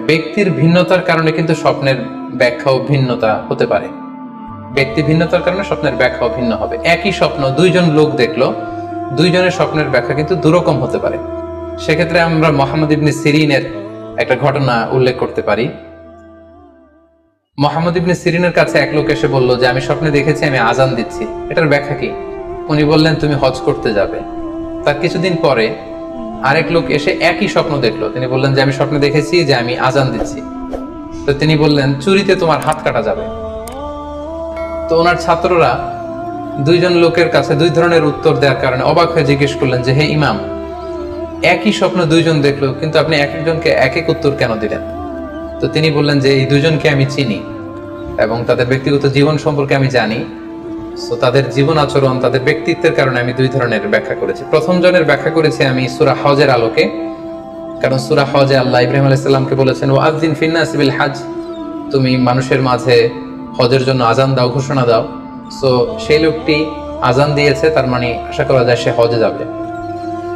ব্যক্তির ভিন্নতার কারণে কিন্তু স্বপ্নের ব্যাখ্যাও ভিন্নতা হতে পারে। ব্যক্তি ভিন্নতার কারণে স্বপ্নের ব্যাখ্যাও ভিন্ন হবে। একই স্বপ্ন দুইজন লোক দেখল, দুইজনের স্বপ্নের ব্যাখ্যা কিন্তু দুরকম হতে পারে। সেক্ষেত্রে আমরা মোহাম্মদ ইবনে সিরিনের একটা ঘটনা উল্লেখ করতে পারি। মোহাম্মদ ইবনে সিরিনের কাছে এক লোক এসে বলল যে, আমি স্বপ্নে দেখেছি, আমি আজান দিচ্ছি। এটার ব্যাখ্যা কি? উনি বললেন, তুমি হজ করতে যাবে। তার কিছুদিন পরে আরেক লোক এসে একই স্বপ্ন দেখল। তিনি বললেন যে, আমি স্বপ্নে দেখেছি যে আমি আজান দিচ্ছি। তো তিনি বললেন, চুরিতে তোমার হাত কাটা যাবে। তো ওনার ছাত্ররা দুইজন লোকের কাছে দুই ধরনের উত্তর দেওয়ার কারণে অবাক হয়ে জিজ্ঞেস করলেন যে, হে ইমাম, একই স্বপ্ন দুইজন দেখল, কিন্তু আপনি এক একজনকে এক এক উত্তর কেন দিলেন? তো তিনি বললেন যে, এই দুজনকে আমি চিনি এবং তাদের ব্যক্তিগত জীবন সম্পর্কে আমি জানি। তো তাদের জীবন আচরণ, তাদের ব্যক্তিত্বের কারণে আমি দুই ধরনের ব্যাখ্যা করেছি। প্রথম জনের ব্যাখ্যা করেছি আমি সুরা হজের আলোকে। কারণ সুরা হজে আল্লাহ ইব্রাহিম আলাইসাল্লামকে বলেছেন ও আজদিন ফিন্নাস বিল হাজ তুমি মানুষের মাঝে হজের জন্য আজান দাও, ঘোষণা দাও। সো সেই লোকটি আজান দিয়েছে, তার মানে আশা করা যায় সে হজে যাবে।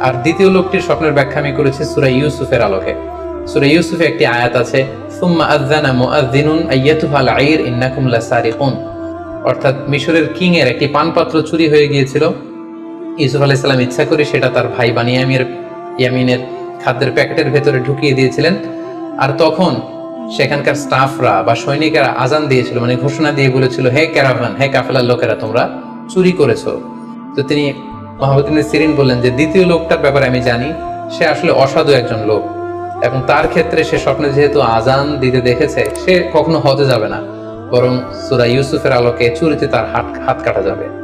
আর দ্বিতীয় লোকটির স্বপ্নের ব্যাখ্যা আমি করেছি সুরা ইউসুফের আলোকে। সুরা ইউসুফে একটি আয়াত আছে, সুম্মা আযানা মুআযযিনুন আইয়াতুহাল আইর ইন্নাকুম লাসারিকুন। অর্থাৎ মিশরের কিং এর একটি পানপাত্র চুরি হয়ে গিয়েছিল। ইউসুফ আলাইহিস সালাম ইচ্ছা করে সেটা তার ভাই বানিয়ামির ইয়ামিনের খাদ্যের প্যাকেটের ভেতরে ঢুকিয়ে দিয়েছিলেন। আর তখন সেখানকার স্টাফরা বা সৈনিকেরা আজান দিয়েছিল মানে ঘোষণা দিয়ে বলেছিল, হে ক্যারাভান, হে কাফেলার লোকেরা, তোমরা চুরি করেছ। তো তিনি মোহাম্মদ ইবনে সিরিন বললেন যে, দ্বিতীয় লোকটার ব্যাপারে আমি জানি, সে আসলে অসাধু একজন লোক এবং তার ক্ষেত্রে সে স্বপ্নে যেহেতু আজান দিতে দেখেছে, সে কখনো হতে যাবে না। বরং সুরা ইউসুফের আলোকে চুরিতে তার হাত হাত কাটা যাবে।